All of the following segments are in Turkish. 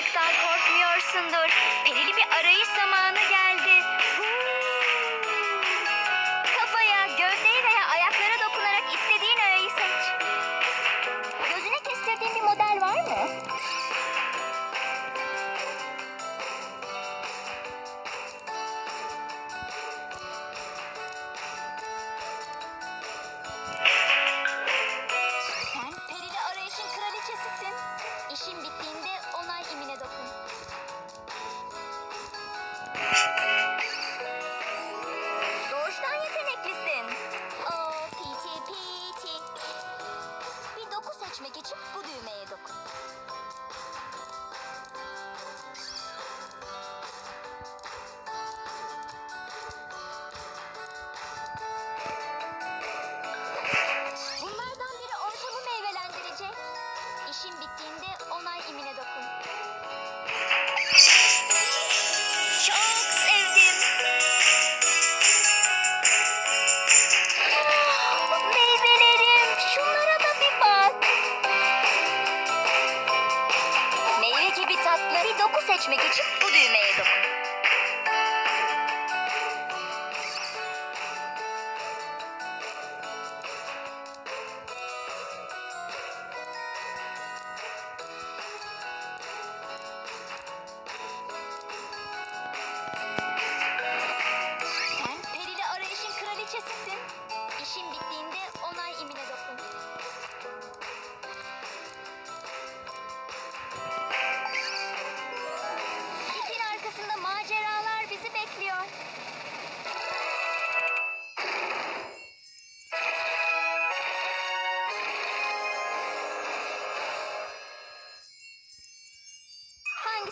Karanlıktan korkmuyorsundur. Seçmek için bu düğmeye dokun. Seçmek için bu düğmeye dokun.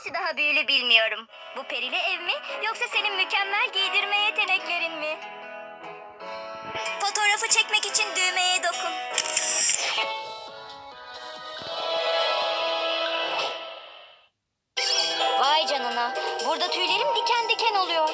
Hangisi daha büyülü bilmiyorum. Bu perili ev mi yoksa senin mükemmel giydirme yeteneklerin mi? Fotoğrafı çekmek için düğmeye dokun. Vay canına. Burada tüylerim diken diken oluyor.